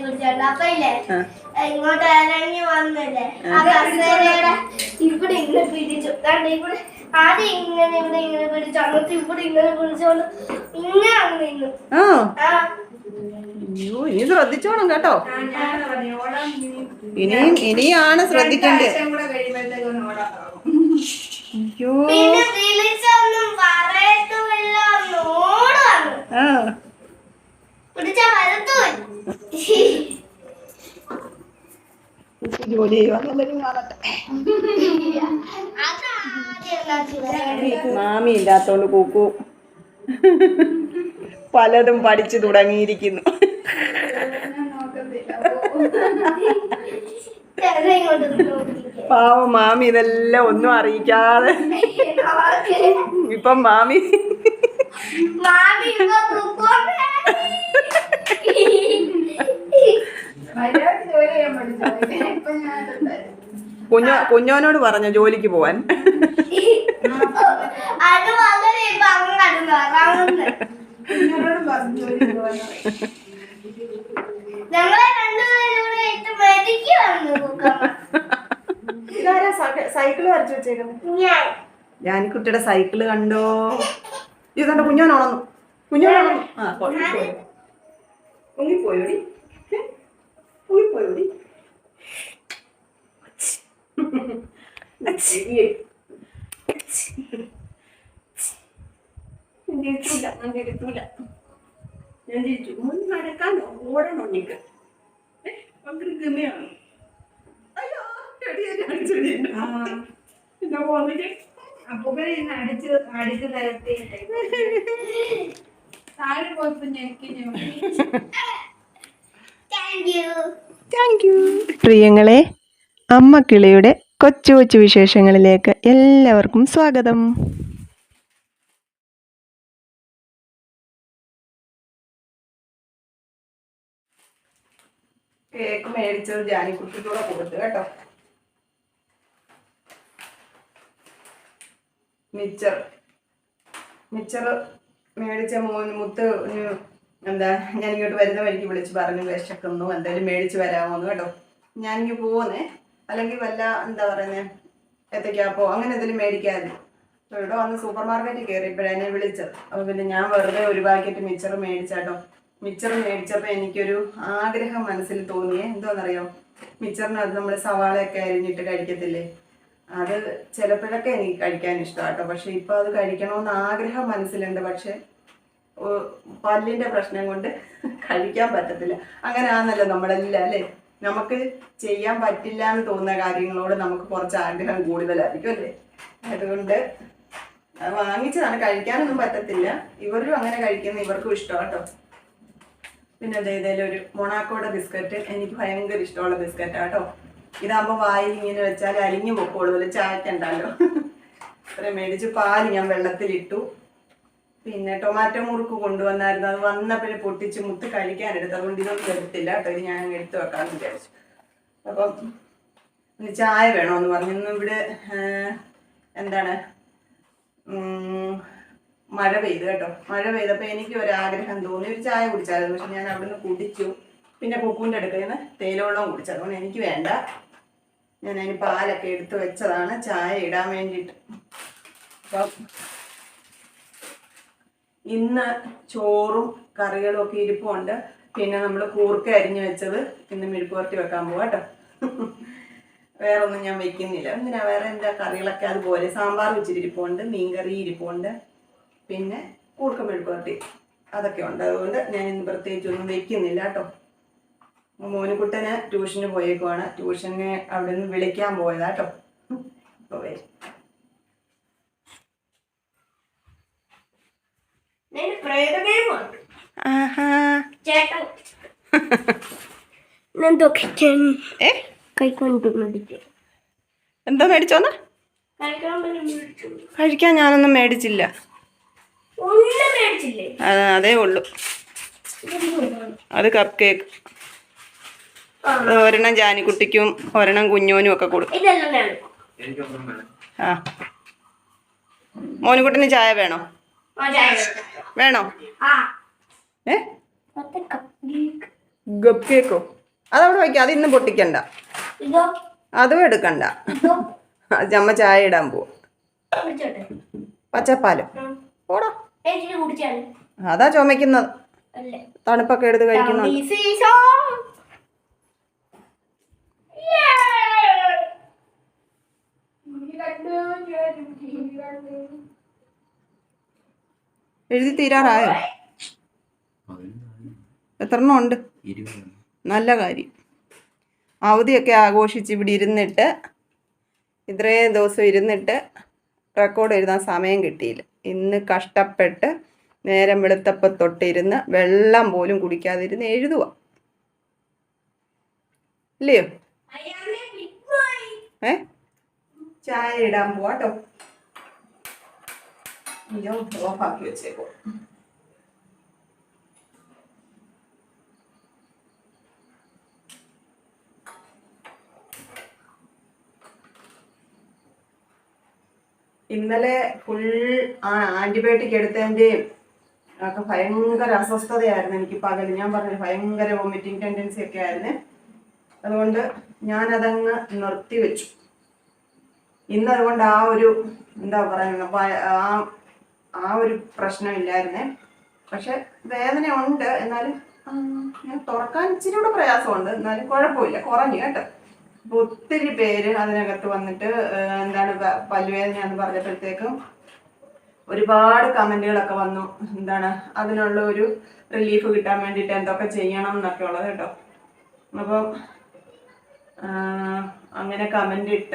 കുറിച്ചുണ്ട് അപ്പൊ ഇല്ലേ? ആ. ഇങ്ങോട്ട് ഇറങ്ങി വന്നില്ലേ? ആ. കസേരയുടെ ഇവിടെ ഇങ്ങനെ പിടിച്ചു. കണ്ട് ഇവിടെ ആദ്യം ഇങ്ങനെ ഇവിടെ ഇങ്ങനെ പിടിച്ചു. അങ്ങോട്ട് ഇവിടെ ഇങ്ങനെ പിടിച്ചോണ്ട് ഇങ്ങനെ അങ്ങ് നിന്നു. ആ ആ. അയ്യോ ഇനി ശ്രദ്ധിച്ചോണം കേട്ടോ. ഇനിയും ഇനിയാണ് ശ്രദ്ധിക്കേണ്ടത്. അയ്യോ. ആ. മാമി ഇല്ലാത്തോണ്ട് കൂക്കു പലതും പഠിച്ചു തുടങ്ങിയിരിക്കുന്നു. പാവം മാമി ഇതെല്ലാം ഒന്നും അറിയിക്കാതെ ഇപ്പം മാമി മാമി. കുഞ്ഞോ കുഞ്ഞോനോട് പറഞ്ഞ ജോലിക്ക് പോവാൻ. സൈക്കിൾ വരച്ചു വെച്ചേക്കുന്നത് ഞാൻ. ജാനിക്കുട്ടിയുടെ സൈക്കിൾ കണ്ടോ? ഇത് കണ്ടോ കുഞ്ഞോനുണന്നു കുഞ്ഞോനുണന്നു ആ കുഴപ്പമില്ല. പൊങ്ങിപ്പോയോടി? പൊങ്ങിപ്പോയോടി? ഞാൻ ജയിച്ചില്ല ഞാൻ ജയിച്ചില്ല ഞാൻ ജയിച്ചു. മുൻ നടക്കാൻ ഓടണം നിക്ക് ഭയങ്കര ഗമയാണ്. അയ്യോ എടി എന്നെ പോന്നിട്ട് അടിച്ച് അടിച്ച് നിരത്തിയിട്ട് താങ്ക് യു പ്രിയങ്ങളെ അമ്മ കിളിയുടെ കൊച്ചു കൊച്ചു വിശേഷങ്ങളിലേക്ക് എല്ലാവർക്കും സ്വാഗതം. കേക്ക് മേടിച്ചത് ജാനിക്കുട്ടിക്കൂടെ കൊടുത്തു കേട്ടോ. മിച്ചർ. മിച്ചർ മേടിച്ച മോൻ മുത്ത് എന്താ ഞാൻ ഇങ്ങോട്ട് വരുന്ന വഴിക്ക് വിളിച്ച് പറഞ്ഞു വിശക്കുന്നു എന്തായാലും മേടിച്ച് വരാമോന്ന് കേട്ടോ. ഞാനിങ്ങ് പോകുന്നേ അല്ലെങ്കിൽ വല്ല എന്താ പറയുന്നത് ഏത്തക്കാപ്പോ അങ്ങനെ എന്തെങ്കിലും മേടിക്കാമായിരുന്നു. കേട്ടോ വന്ന് സൂപ്പർ മാർക്കറ്റിൽ കയറിയപ്പോഴാണ് എന്നെ വിളിച്ചത്. അപ്പോൾ പിന്നെ ഞാൻ വെറുതെ ഒരു പാക്കറ്റ് മിച്ചർ മേടിച്ചാട്ടോ മിച്ചർ മേടിച്ചപ്പോൾ എനിക്കൊരു ആഗ്രഹം മനസ്സിൽ തോന്നിയേ. എന്തോന്നറിയോ? മിച്ചറിനകത്ത് നമ്മൾ സവാളയൊക്കെ അരിഞ്ഞിട്ട് കഴിക്കത്തില്ലേ? അത് ചിലപ്പോഴൊക്കെ എനിക്ക് കഴിക്കാൻ ഇഷ്ടമാട്ടോ. പക്ഷെ ഇപ്പോൾ അത് കഴിക്കണമെന്ന് ആഗ്രഹം മനസ്സിലുണ്ട്. പക്ഷെ പല്ലിന്റെ പ്രശ്നം കൊണ്ട് കഴിക്കാൻ പറ്റത്തില്ല. അങ്ങനെ ആണല്ലോ നമ്മളെല്ലാം അല്ലേ? നമുക്ക് ചെയ്യാൻ പറ്റില്ല എന്ന് തോന്നുന്ന കാര്യങ്ങളോട് നമുക്ക് കുറച്ച് ആഗ്രഹം കൂടുതലായിരിക്കും അല്ലേ? അതുകൊണ്ട് അത് വാങ്ങിച്ചതാണ്. കഴിക്കാനൊന്നും പറ്റത്തില്ല. ഇവരും അങ്ങനെ കഴിക്കുന്ന. ഇവർക്കും ഇഷ്ടമാട്ടോ. പിന്നെ ഇതിലൊരു ഒരു മൊണാക്കോടെ ബിസ്ക്കറ്റ്. എനിക്ക് ഭയങ്കര ഇഷ്ടമുള്ള ബിസ്ക്കറ്റ് ആട്ടോ ഇതാകുമ്പോൾ വായിൽ ഇങ്ങനെ വെച്ചാൽ അലിഞ്ഞു പൊക്കോളൂ. അതിൽ ചായക്കണ്ടല്ലോ ഇത്ര മേടിച്ച് പാൽ ഞാൻ വെള്ളത്തിലിട്ടു. പിന്നെ ടൊമാറ്റോ മുറുക്ക് കൊണ്ടുവന്നായിരുന്നു. അത് വന്നപ്പോഴേ പൊട്ടിച്ച് മുത്ത് കഴിക്കാനെടുത്തു. അതുകൊണ്ട് ഇതൊന്നും എടുത്തില്ല കേട്ടോ. ഞാൻ എടുത്തു വെക്കാന്ന് വിചാരിച്ചു. അപ്പം ചായ വേണമെന്ന് പറഞ്ഞു. ഇന്ന് ഇവിടെ എന്താണ്? മഴ പെയ്തു കേട്ടോ. മഴ പെയ്തപ്പോൾ എനിക്ക് ഒരു ആഗ്രഹം തോന്നി. ഒരു ചായ കുടിച്ചായിരുന്നു. പക്ഷെ ഞാൻ അവിടുന്ന് കുടിച്ചു. പിന്നെ കുക്കൂന്റെ അടുക്കൽ നിന്ന് തേയിലവെള്ളം കുടിച്ചു. അതുകൊണ്ട് എനിക്ക് വേണ്ട. ഞാൻ അതിന് പാലൊക്കെ എടുത്തു വെച്ചതാണ്. ചായ ഇടാൻ വേണ്ടിയിട്ട്. അപ്പം ഇന്ന് ചോറും കറികളും ഒക്കെ ഇരിപ്പുണ്ട്. പിന്നെ നമ്മൾ കൂർക്ക അരിഞ്ഞു വെച്ചത് ഇന്ന് മെഴുക്കുവരട്ടി വെക്കാൻ പോവാ കേട്ടോ വേറെ ഒന്നും ഞാൻ വെക്കുന്നില്ല. എന്തിനാ? വേറെ എന്താ കറികളൊക്കെ അതുപോലെ? സാമ്പാർ വെച്ചിട്ട് ഇരിപ്പുണ്ട് മീൻകറി ഇരിപ്പുണ്ട് പിന്നെ കൂർക്ക മെഴുക്കുവരട്ടി അതൊക്കെ ഉണ്ട്. അതുകൊണ്ട് ഞാൻ ഇന്ന് പ്രത്യേകിച്ച് ഒന്നും വെക്കുന്നില്ല കേട്ടോ മോനുകുട്ടന് ട്യൂഷന് പോയേക്കുവാണ്. ട്യൂഷന് അവിടെ നിന്ന് വിളിക്കാൻ പോയതാ കേട്ടോ വരും. ചേട്ടൻ. എന്തോ മേടിച്ചോന്ന്? കഴിക്കാൻ ഞാനൊന്നും മേടിച്ചില്ല. അതേ ഉള്ളു. അത് കപ്പ് കേക്ക് ഒരെണ്ണം ജാനിക്കുട്ടിക്കും ഒരെണ്ണം കുഞ്ഞോനും ഒക്കെ കൊടുക്കും ആ. മോനുകുട്ടന് ചായ വേണോ? വേണോ? ഏ? കേക്ക് ഗപ്പ് കേക്കോ അതവിടെ വയ്ക്കാം അത് ഇന്ന് പൊട്ടിക്കണ്ട. അതും എടുക്കണ്ട. അമ്മ ചായ ഇടാൻ പോവും. പച്ചപ്പാലും. ഓടാ അതാ ചുമക്കുന്നത് തണുപ്പൊക്കെ എടുത്ത് കഴിക്കുന്നു എഴുതി തീരാറായോ? എത്രണ്ണം ഉണ്ട്? നല്ല കാര്യം. അവധിയൊക്കെ ആഘോഷിച്ച് ഇവിടെ ഇരുന്നിട്ട് ഇത്രയും ദിവസം ഇരുന്നിട്ട് റെക്കോർഡ് എഴുതാൻ സമയം കിട്ടിയില്ല. ഇന്ന് കഷ്ടപ്പെട്ട് നേരം വെളുത്തപ്പം തൊട്ടിരുന്ന് വെള്ളം പോലും കുടിക്കാതിരുന്ന് എഴുതുക ഇല്ലയോ. ഏ? ചായ ഇടാൻ പോവാട്ടോ അയ്യോ ഓഫാക്കി ഇന്നലെ ഫുൾ ആന്റിബയോട്ടിക് എടുത്തതിന്റെയും ഒക്കെ ഭയങ്കര അസ്വസ്ഥതയായിരുന്നു എനിക്ക് പകൽ ഞാൻ പറഞ്ഞു ഭയങ്കര വോമിറ്റിംഗ് ടെൻഡൻസി ഒക്കെ ആയിരുന്നു. അതുകൊണ്ട് ഞാനതങ്ങ് നിർത്തി വെച്ചു. ഇന്ന് അതുകൊണ്ട് ആ ഒരു എന്താ പറയുന്നത് ആ ആ ഒരു പ്രശ്നമില്ലായിരുന്നേ പക്ഷെ വേദന ഉണ്ട് എന്നാലും ഞാൻ തുറക്കാൻ ഇച്ചിരി കൂടെ പ്രയാസമുണ്ട്. എന്നാലും കുഴപ്പമില്ല. കുറഞ്ഞു കേട്ടോ. അപ്പൊ ഒത്തിരി പേര് അതിനകത്ത് വന്നിട്ട് എന്താണ് പല്ലുവേദന എന്ന് പറഞ്ഞപ്പോഴത്തേക്കും ഒരുപാട് കമന്റുകളൊക്കെ വന്നു. എന്താണ് അതിനുള്ള ഒരു റിലീഫ് കിട്ടാൻ വേണ്ടിയിട്ട് എന്തൊക്കെ ചെയ്യണം എന്നൊക്കെ ഉള്ളത് കേട്ടോ. അപ്പം അങ്ങനെ കമന്റ് ഇട്ട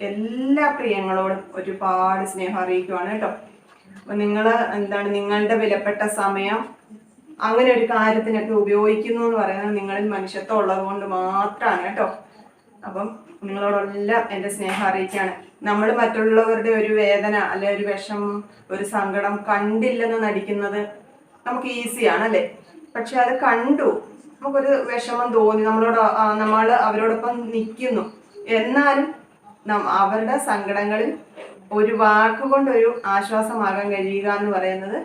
എല്ലാ പ്രിയങ്ങളോടും ഒരുപാട് സ്നേഹം അറിയിക്കുവാണ് കേട്ടോ. അപ്പൊ നിങ്ങൾ എന്താണ് നിങ്ങളുടെ വിലപ്പെട്ട സമയം അങ്ങനെ ഒരു കാര്യത്തിനൊക്കെ ഉപയോഗിക്കുന്നു എന്ന് പറയുന്നത് നിങ്ങളിൽ മനുഷ്യത്വം ഉള്ളത് കൊണ്ട് മാത്രമാണ് കേട്ടോ. അപ്പം നിങ്ങളോടെല്ലാം എന്റെ സ്നേഹം അറിയിക്കുകയാണ് നമ്മൾ മറ്റുള്ളവരുടെ ഒരു വേദന അല്ലെ ഒരു വിഷം ഒരു സങ്കടം കണ്ടില്ലെന്ന് നടിക്കുന്നത് നമുക്ക് ഈസിയാണ് അല്ലേ പക്ഷെ അത് കണ്ടു നമുക്കൊരു വിഷമം തോന്നി. നമ്മളോട് നമ്മൾ അവരോടൊപ്പം നിൽക്കുന്നു. എന്നാലും അവരുടെ സങ്കടങ്ങളിൽ ഒരു വാക്കുകൊണ്ടൊരു ആശ്വാസമാകാൻ കഴിയുക എന്ന് പറയുന്നത്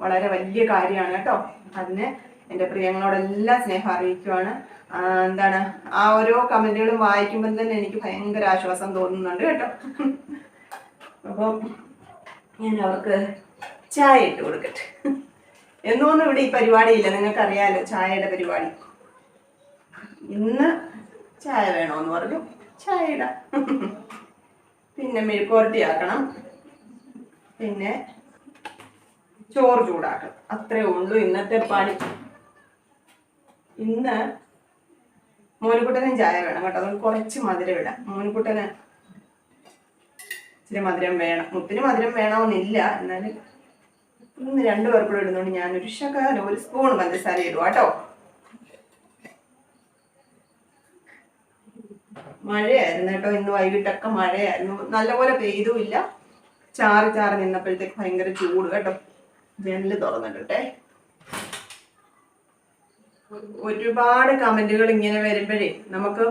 വളരെ വലിയ കാര്യമാണ് കേട്ടോ. അതിന് എന്റെ പ്രിയങ്ങളോടെല്ലാം സ്നേഹം അറിയിക്കുവാണ്. എന്താണ് ആ ഓരോ കമന്റുകളും വായിക്കുമ്പോൾ തന്നെ എനിക്ക് ഭയങ്കര ആശ്വാസം തോന്നുന്നുണ്ട് കേട്ടോ. അപ്പം ഞാൻ അവർക്ക് ചായ ഇട്ട് കൊടുക്കട്ടെ. എന്നൊന്നും ഇവിടെ ഈ പരിപാടിയില്ല. നിങ്ങൾക്കറിയാലോ ചായയുടെ പരിപാടി. ഇന്ന് ചായ വേണമെന്ന് പറഞ്ഞു. ചായ പിന്നെ മെഴുക്കുവരട്ടി ആക്കണം. പിന്നെ ചോറ് ചൂടാക്കണം. അത്രേ ഉള്ളൂ ഇന്നത്തെ പണി. ഇന്ന് മോനുകുട്ടനും ചായ വേണം കേട്ടോ. അതുകൊണ്ട് കുറച്ച് മധുരം ഇടാം. മോനുകുട്ടന് ഇച്ചിരി മധുരം വേണം. മുത്തിന് മധുരം വേണമെന്നില്ല എന്നാലും ഇന്ന് രണ്ടു പേർക്കൂടെ ഇടുന്നതുകൊണ്ട് ഞാനൊരു ശകലം ഒരു സ്പൂൺ പഞ്ചസാര ഇടുക കേട്ടോ. മഴയായിരുന്നു കേട്ടോ ഇന്ന് വൈകിട്ടൊക്കെ മഴയായിരുന്നു. നല്ലപോലെ പെയ്തുമില്ല. ചാറ് ചാറ് നിന്നപ്പോഴത്തേക്ക് ഭയങ്കര ചൂട് കേട്ടോ. ജനൽ തുറന്നിട്ടെ ഒരുപാട് കമന്റുകൾ ഇങ്ങനെ വരുമ്പോഴേ നമുക്ക്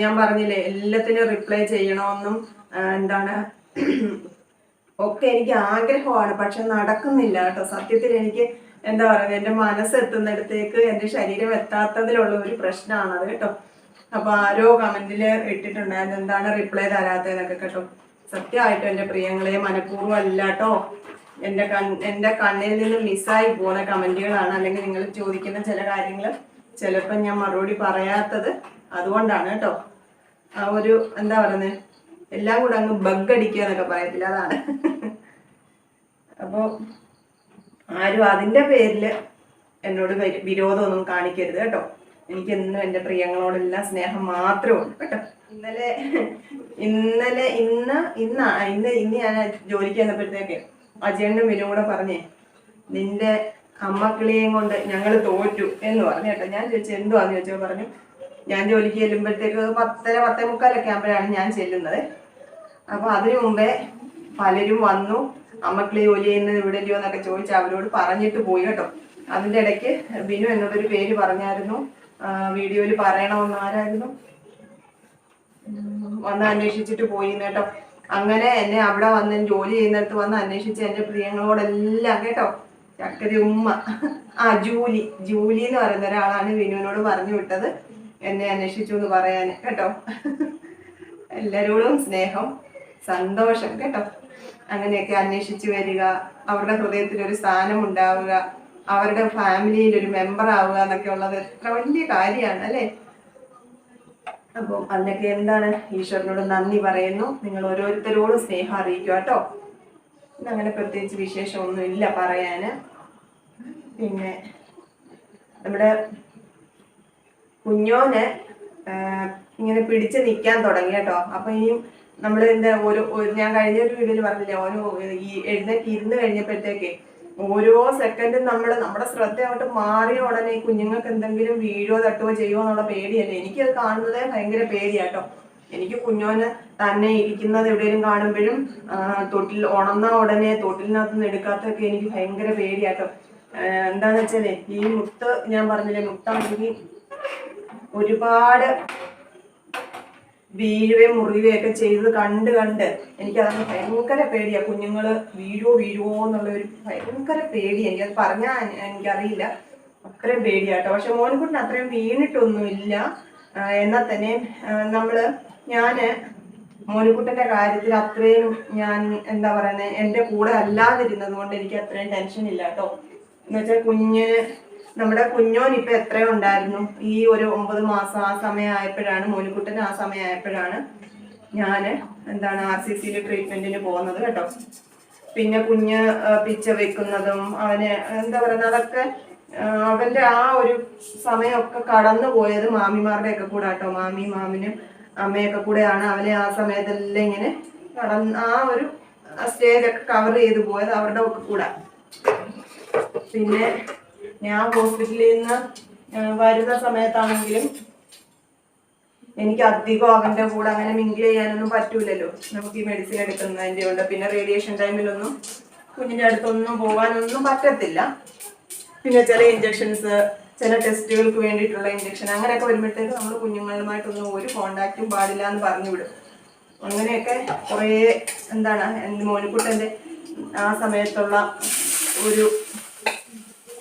ഞാൻ പറഞ്ഞില്ലേ എല്ലാത്തിനും റിപ്ലൈ ചെയ്യണമെന്നും എന്താണ് ഒക്കെ എനിക്ക് ആഗ്രഹമാണ് പക്ഷെ നടക്കുന്നില്ല കേട്ടോ. സത്യത്തിൽ എനിക്ക് എന്താ പറയുക എന്റെ മനസ്സെത്തുന്നിടത്തേക്ക് എന്റെ ശരീരം എത്താത്തതിലുള്ള ഒരു പ്രശ്നമാണത് കേട്ടോ. അപ്പൊ ആരോ കമന്റിൽ ഇട്ടിട്ടുണ്ടായിരുന്നു എന്താണ് റിപ്ലൈ തരാത്തതെന്നൊക്കെ കേട്ടോ. സത്യമായിട്ടും എന്റെ പ്രിയങ്ങളെ മനഃപൂർവം അല്ല കേട്ടോ. എന്റെ കൺ എന്റെ കണ്ണിൽ നിന്ന് മിസ്സായി പോകുന്ന കമന്റുകളാണ് അല്ലെങ്കിൽ നിങ്ങൾ ചോദിക്കുന്ന ചില കാര്യങ്ങൾ ചിലപ്പോൾ ഞാൻ മറുപടി പറയാത്തത് അതുകൊണ്ടാണ് കേട്ടോ. ആ ഒരു എന്താ പറയുന്നത് എല്ലാം കൂടെ അങ്ങ് ബഗ് അടിക്കുക എന്നൊക്കെ പറയത്തില്ല അതാണ്. അപ്പോൾ ആരും അതിന്റെ പേരിൽ എന്നോട് വരി- വിരോധമൊന്നും കാണിക്കരുത് കേട്ടോ. എനിക്ക് എന്നും എന്റെ പ്രിയങ്ങളോടെല്ലാം സ്നേഹം മാത്രമേ ഉള്ളൂ കേട്ടോ. ഇന്നലെ ഇന്നലെ ഇന്ന് ഇന്ന് ഇന്ന് ഇന്ന് ഞാൻ ജോലിക്ക് ചെന്നപ്പോഴത്തേക്ക് അജയണ്ണും വിനും കൂടെ പറഞ്ഞേ നിന്റെ അമ്മക്കിളിയെയും കൊണ്ട് ഞങ്ങൾ തോറ്റു എന്ന് പറഞ്ഞു കേട്ടോ. ഞാൻ ചോദിച്ചു എന്തുവാന്ന് ചോദിച്ചപ്പോൾ പറഞ്ഞു ഞാൻ ജോലിക്ക് ചെല്ലുമ്പോഴത്തേക്ക് പത്തര പത്തേ മുക്കാലൊക്കെ ആകുമ്പോഴാണ് ഞാൻ ചെല്ലുന്നത്. അപ്പോൾ അതിനു മുമ്പേ പലരും വന്നു. അമ്മക്കിളി ജോലി ചെയ്യുന്നത് ഇവിടെ ഇല്ലയോ എന്നൊക്കെ ചോദിച്ച് അവരോട് പറഞ്ഞിട്ട് പോയി കേട്ടോ. അതിന്റെ ഇടയ്ക്ക് ബിനു എന്നോടൊരു പേര് പറഞ്ഞായിരുന്നു. വീഡിയോയിൽ പറയണമെന്ന് ആരായിരുന്നു? വന്ന് അന്വേഷിച്ചിട്ട് പോയി കേട്ടോ. അങ്ങനെ എന്നെ അവിടെ വന്ന് ജോലി ചെയ്യുന്നിടത്ത് വന്ന് അന്വേഷിച്ച് എന്റെ പ്രിയങ്ങളോടെല്ലാം കേട്ടോ. ചക്കരി ഉമ്മ. ആ ജൂലി. ജൂലി എന്ന് പറയുന്ന ഒരാളാണ് വിനുവിനോട് പറഞ്ഞു വിട്ടത്. എന്നെ അന്വേഷിച്ചു എന്ന് പറയാൻ കേട്ടോ? എല്ലാവരോടും സ്നേഹം സന്തോഷം കേട്ടോ? അങ്ങനെയൊക്കെ അന്വേഷിച്ചു വരിക അവരുടെ ഹൃദയത്തിൽ ഒരു സ്ഥാനം ഉണ്ടാവുക അവരുടെ ഫാമിലിയിൽ ഒരു മെമ്പർ ആവുക എന്നൊക്കെ ഉള്ളത് എത്ര വലിയ കാര്യമാണ് അല്ലേ? അപ്പം അതിനൊക്കെ എന്താണ് ഈശ്വരനോട് നന്ദി പറയുന്നു. നിങ്ങൾ ഓരോരുത്തരോടും സ്നേഹം അറിയിക്കുക കേട്ടോ? അങ്ങനെ പ്രത്യേകിച്ച് വിശേഷമൊന്നും ഇല്ല പറയാന്. പിന്നെ നമ്മുടെ കുഞ്ഞോന് ഇങ്ങനെ പിടിച്ച് നിൽക്കാൻ തുടങ്ങി കേട്ടോ. അപ്പൊ ഇനിയും നമ്മൾ എന്താ ഓരോ ഞാൻ കഴിഞ്ഞ ഒരു വീഡിയോയിൽ പറഞ്ഞില്ലേ ഓരോ ഈ എഴുന്നേറ്റ് ഇരുന്ന് കഴിഞ്ഞപ്പോഴത്തേക്ക് ഓരോ സെക്കൻഡും നമ്മൾ നമ്മുടെ ശ്രദ്ധ അങ്ങോട്ട് മാറിയ ഉടനെ കുഞ്ഞുങ്ങൾക്ക് എന്തെങ്കിലും വീഴോ തട്ടുകയോ ചെയ്യുമോ എന്നുള്ള പേടിയല്ലേ? എനിക്ക് അത് കാണുന്നതേ ഭയങ്കര പേടിയാട്ടോ എനിക്ക് കുഞ്ഞോന് തന്നെ ഇരിക്കുന്നത് എവിടെയെങ്കിലും കാണുമ്പോഴും തൊട്ടിൽ ഉണർന്ന ഉടനെ തൊട്ടിലിനകത്ത് നിന്ന് എടുക്കാത്തൊക്കെ എനിക്ക് ഭയങ്കര പേടിയാട്ടോ എന്താന്ന് വെച്ചാലേ ഈ മുത്ത് ഞാൻ പറഞ്ഞില്ലേ മുത്താണെങ്കിൽ ഒരുപാട് വീഴുകയും മുറിയുകയും ഒക്കെ ചെയ്ത് കണ്ട് കണ്ട് എനിക്കതൊന്ന് ഭയങ്കര പേടിയാ. കുഞ്ഞുങ്ങൾ വീഴുവോ വീഴുവോ എന്നുള്ള ഒരു ഭയങ്കര പേടിയാ എനിക്കത് പറഞ്ഞാൽ എനിക്കറിയില്ല. അത്രയും പേടിയാട്ടോ പക്ഷെ മോൻകുട്ടിന് അത്രയും വീണിട്ടൊന്നുമില്ല. എന്നാൽ തന്നെ നമ്മൾ നമ്മൾ ഞാൻ മോനുകുട്ടന്റെ കാര്യത്തിൽ അത്രയും ഞാൻ എന്താ പറയുന്നത് എന്റെ കൂടെ അല്ലാതിരുന്നത് കൊണ്ട് എനിക്ക് അത്രയും ടെൻഷൻ ഇല്ല കേട്ടോ എന്നുവെച്ചാൽ കുഞ്ഞ് നമ്മുടെ കുഞ്ഞോൻ ഇപ്പൊ എത്രയോ ഉണ്ടായിരുന്നു. ഈ ഒരു ഒമ്പത് മാസം ആ സമയമായപ്പോഴാണ് മോനിക്കുട്ടൻ ആ സമയമായപ്പോഴാണ് ഞാൻ എന്താണ് ആർ സി സിയിൽ ട്രീറ്റ്മെന്റിന് പോകുന്നത് കേട്ടോ. പിന്നെ കുഞ്ഞ് പിച്ച വെക്കുന്നതും അവന് എന്താ പറയുന്നത് അതൊക്കെ അവന്റെ ആ ഒരു സമയമൊക്കെ കടന്നു പോയത് മാമിമാരുടെ ഒക്കെ കൂടെ കേട്ടോ. മാമി മാമിനും അമ്മയൊക്കെ കൂടെയാണ് അവനെ ആ സമയത്തെല്ലാം ഇങ്ങനെ കടന്ന് ആ ഒരു സ്റ്റേജ് ഒക്കെ കവർ ചെയ്ത് പോയത് അവരുടെ ഒക്കെ കൂടെ. പിന്നെ ഞാൻ ഹോസ്പിറ്റലിൽ നിന്ന് വരുന്ന സമയത്താണെങ്കിലും എനിക്ക് അധികം അവന്റെ കൂടെ അങ്ങനെ മിങ്കിൾ ചെയ്യാനൊന്നും പറ്റൂലല്ലോ. നമുക്ക് ഈ മെഡിസിൻ എടുക്കുന്നതിന്റെ കൊണ്ട്. പിന്നെ റേഡിയേഷൻ ടൈമിലൊന്നും കുഞ്ഞിന്റെ അടുത്തൊന്നും പോകാനൊന്നും പറ്റത്തില്ല. പിന്നെ ചില ഇഞ്ചക്ഷൻസ് ചില ടെസ്റ്റുകൾക്ക് വേണ്ടിയിട്ടുള്ള ഇഞ്ചക്ഷൻ അങ്ങനെയൊക്കെ വരുമ്പോഴത്തേക്ക് നമ്മൾ കുഞ്ഞുങ്ങളുമായിട്ടൊന്നും ഒരു കോണ്ടാക്റ്റും പാടില്ല എന്ന് പറഞ്ഞു വിടും. അങ്ങനെയൊക്കെ കുറേ എന്താണ് എന്റെ മോനിക്കുട്ടന്റെ ആ സമയത്തുള്ള ഒരു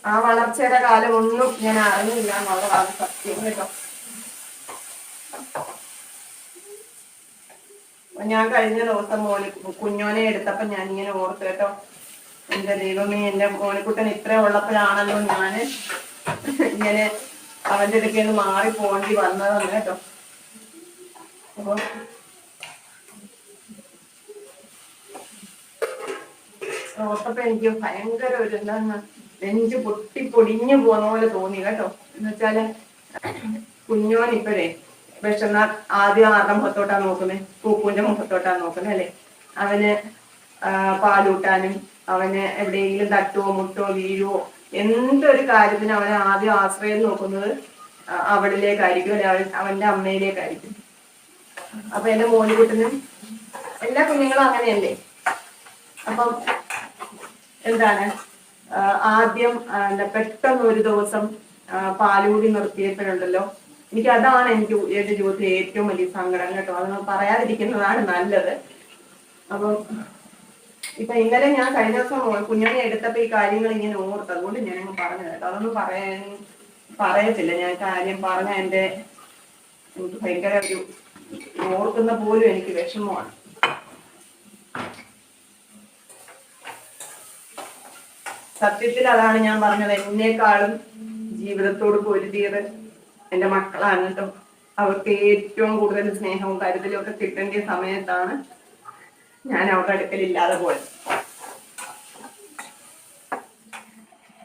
ആ വളർച്ചയുടെ കാലം ഒന്നും ഞാൻ അറിഞ്ഞില്ല എന്നുള്ളതാണ് സത്യം കേട്ടോ. ഞാൻ കഴിഞ്ഞ ദിവസം മോന് കുഞ്ഞോനെ എടുത്തപ്പോ ഞാൻ ഇങ്ങനെ ഓർത്തു കേട്ടോ. എന്റെ ദൈവമേ എന്റെ മോനിക്കുട്ടൻ ഇത്ര ഉള്ളപ്പോഴാണല്ലോ ഞാൻ ഇങ്ങനെ അവന്റെ അടുക്കൽ നിന്ന് മാറി പോണ്ടി വന്നതെന്ന് കേട്ടോ. അപ്പൊ ഓർത്തപ്പോ എനിക്ക് ഭയങ്കര ഒരു എന്താണ് നെഞ്ച് പൊട്ടി പൊടിഞ്ഞു പോകുന്ന പോലെ തോന്നി കേട്ടോ. എന്ന് വെച്ചാൽ കുഞ്ഞോൻ ഇപ്പോഴേ വിഷന്ന ആദ്യം ആരുടെ മുഖത്തോട്ടാ നോക്കുന്നത് പൂപ്പൂന്റെ മുഖത്തോട്ടാ നോക്കുന്നത് അല്ലെ? അവന് പാലൂട്ടാനും അവന് എവിടെയെങ്കിലും തട്ടുവോ മുട്ടോ വീഴുവോ എന്തൊരു കാര്യത്തിന് അവനെ ആദ്യം ആശ്രയം നോക്കുന്നത് അവളിലേക്കായിരിക്കും അല്ലെ? അവൻ അവന്റെ അമ്മയിലേക്കായിരിക്കും. അപ്പൊ എന്റെ മോനുകുട്ടനും എല്ലാ കുഞ്ഞുങ്ങളും അങ്ങനെയല്ലേ? അപ്പം എന്താണ്? ആദ്യം പെട്ടെന്ന് ഒരു ദിവസം പാലൂടി നിർത്തിയപ്പോഴുണ്ടല്ലോ. എനിക്ക് അതാണ് എനിക്ക് എന്റെ ജീവിതത്തിലെ ഏറ്റവും വലിയ സങ്കടം കേട്ടോ. അതൊന്നും പറയാതിരിക്കുന്നതാണ് നല്ലത്. അപ്പം ഇപ്പൊ ഇന്നലെ ഞാൻ കഴിഞ്ഞ ദിവസം മോ- എടുത്തപ്പോ ഈ കാര്യങ്ങൾ ഇങ്ങനെ ഓർത്ത് അതുകൊണ്ട് ഞാൻ അങ്ങ് പറഞ്ഞത് കേട്ടോ. അതൊന്നും പറയാൻ പറയത്തില്ല. ഞാൻ കാര്യം പറഞ്ഞ എന്റെ എനിക്ക് ഭയങ്കര ഒരു ഓർക്കുന്ന പോലും എനിക്ക് വിഷമമാണ്. സത്യത്തിൽ അതാണ് ഞാൻ പറഞ്ഞത്. എന്നെക്കാളും ജീവിതത്തോട് പൊരുതിയത് എന്റെ മക്കളാണ് കേട്ടോ. അവർക്ക് ഏറ്റവും കൂടുതൽ സ്നേഹവും കരുതലും ഒക്കെ കിട്ടേണ്ട സമയത്താണ് ഞാൻ അവരുടെ അടുക്കലില്ലാതെ പോയത്.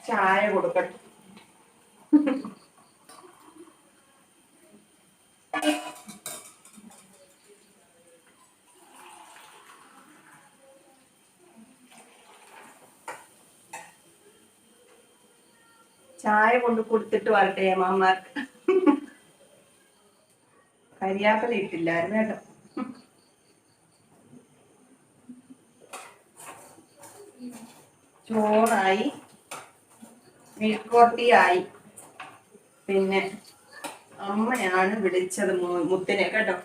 ചായ കൊടുക്കട്ടെ. ചായ കൊണ്ട് കൊടുത്തിട്ട് വരട്ടെ അമ്മമാർക്ക് കരിയാപ്പല ഇട്ടില്ലായിരുന്നു കേട്ടോ. ചോറായി മീൽക്കോട്ടിയായി പിന്നെ അമ്മയാണ് വിളിച്ചത് മുത്തിനെ കേട്ടോ.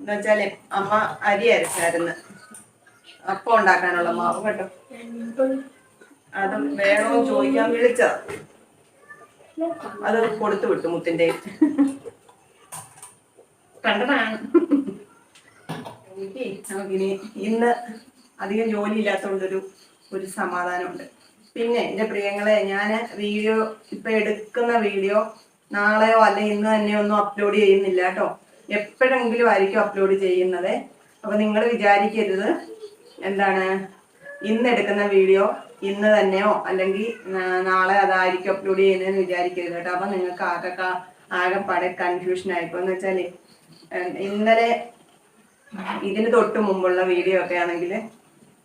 എന്താ വെച്ചാൽ അമ്മ അരി അരച്ചായിരുന്നു. അപ്പം ഉണ്ടാക്കാനുള്ള മാവ് കേട്ടോ. അതും വേണോ ചോദിക്കാൻ വിളിച്ചത്. അത് കൊടുത്തു വിട്ടു മുത്തിന്റെ. കണ്ടതാണ്. നമുക്കിനി ഇന്ന് അധികം ജോലി ഇല്ലാത്തതുകൊണ്ടൊരു ഒരു സമാധാനമുണ്ട്. പിന്നെ എന്റെ പ്രിയങ്ങളെ ഞാൻ വീഡിയോ ഇപ്പൊ എടുക്കുന്ന വീഡിയോ നാളെയോ അല്ലെ ഇന്ന് തന്നെ ഒന്നും അപ്ലോഡ് ചെയ്യുന്നില്ല കേട്ടോ. എപ്പോഴെങ്കിലും ആയിരിക്കും അപ്ലോഡ് ചെയ്യുന്നത്. അപ്പൊ നിങ്ങൾ വിചാരിക്കരുത്. എന്താണ്? ഇന്ന് എടുക്കുന്ന വീഡിയോ ഇന്ന് തന്നെയോ? അല്ലെങ്കിൽ നാളെ അതായിരിക്കും അപ്ലോഡ് ചെയ്യുന്നതെന്ന് വിചാരിക്കരുത് കേട്ടോ. അപ്പൊ നിങ്ങൾക്ക് ആകെ ആകെപ്പാടെ കൺഫ്യൂഷൻ ആയിപ്പോ എന്ന് വെച്ചാൽ ഇന്നലെ ഇതിന് തൊട്ട് മുമ്പുള്ള വീഡിയോ ഒക്കെ ആണെങ്കിൽ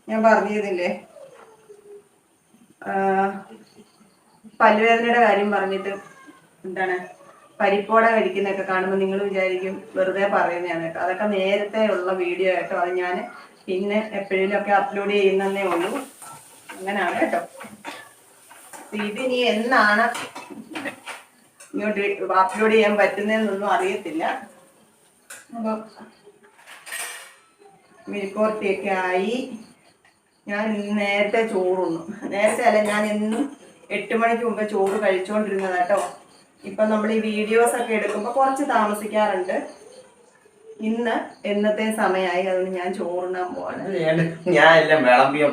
ഞാൻ പറഞ്ഞിരുന്നില്ലേ? പല്ലുവേദനയുടെ കാര്യം പറഞ്ഞിട്ട് എന്താണ് പരിപ്പോട കഴിക്കുന്നതൊക്കെ കാണുമ്പോൾ നിങ്ങൾ വിചാരിക്കും വെറുതെ പറയുന്നതാണ് കേട്ടോ. അതൊക്കെ നേരത്തെ ഉള്ള വീഡിയോ കേട്ടോ അത് ഞാൻ പിന്നെ എപ്പോഴെങ്കിലും ഒക്കെ അപ്ലോഡ് ചെയ്യുന്നതേ ഉള്ളൂ. അങ്ങനെയാണ് കേട്ടോ. ഇത് ഇനി എന്നാണ് ഇങ്ങോട്ട് അപ്ലോഡ് ചെയ്യാൻ പറ്റുന്നതെന്നൊന്നും അറിയത്തില്ല. അപ്പൊ മെഴുക്കോർത്തിയൊക്കെ ആയി. ഞാൻ നേരത്തെ ചോറുണ്ണു. നേരത്തെ അല്ല ഞാൻ എന്നും എട്ട് മണിക്ക് മുമ്പ് ചോറ് കഴിച്ചുകൊണ്ടിരുന്നത് കേട്ടോ. ഇപ്പൊ നമ്മൾ ഈ വീഡിയോസ് ഒക്കെ എടുക്കുമ്പോൾ കുറച്ച് താമസിക്കാറുണ്ട്. ഇന്ന് എന്നത്തെ സമയമായി അതുകൊണ്ട് ഞാൻ ചോറുണ്ണാൻ പോവാണ്. ഞാൻ എല്ലാം വിളമ്പിയ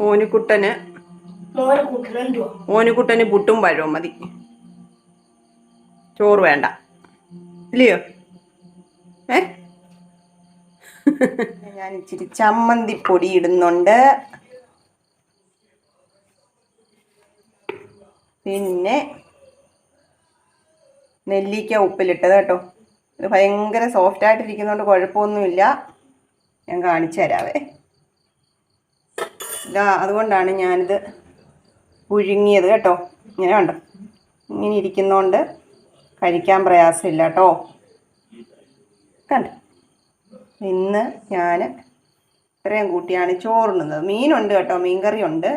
ഓനുകുട്ടന് ഓനുകുട്ടന് പുട്ടും പഴവും മതി. ചോറ് വേണ്ട. ഇല്ലയോ? ഏ? ഞാൻ ഇച്ചിരി ചമ്മന്തി പൊടി ഇടുന്നുണ്ട്. പിന്നെ നെല്ലിക്ക ഉപ്പിലിട്ടത് കേട്ടോ. ഇത് ഭയങ്കര സോഫ്റ്റ് ആയിട്ടിരിക്കുന്നതുകൊണ്ട് കുഴപ്പമൊന്നുമില്ല. ഞാൻ കാണിച്ചു തരാവേ. ഇതാ അതുകൊണ്ടാണ് ഞാനിത് പുഴുങ്ങിയത് കേട്ടോ. ഇങ്ങനെ ഉണ്ട് ഇങ്ങനെ ഇരിക്കുന്നതുകൊണ്ട് കഴിക്കാൻ പ്രയാസമില്ല കേട്ടോ. കണ്ട്? ഇന്ന് ഞാൻ ഇത്രയും കൂട്ടിയാണ് ചോറുണ്ണുന്നത് മീനുണ്ട് കേട്ടോ മീൻകറി ഉണ്ട്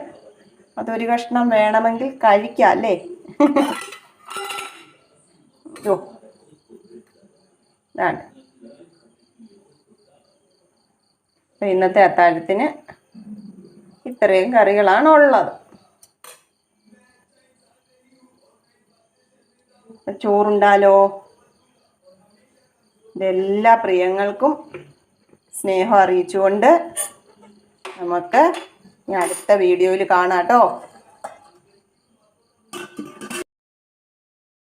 അതൊരു കഷ്ണം വേണമെങ്കിൽ കഴിക്കാം അല്ലേ? ഓ. ഇന്നത്തെ അത്താഴത്തിന് ഇത്രയും കറികളാണ് ഉള്ളത് ചോറുണ്ടാലോ? ഇതെല്ലാ പ്രിയങ്ങൾക്കും സ്നേഹം അറിയിച്ചുകൊണ്ട് നമുക്ക് അടുത്ത വീഡിയോയിൽ കാണാം കേട്ടോ.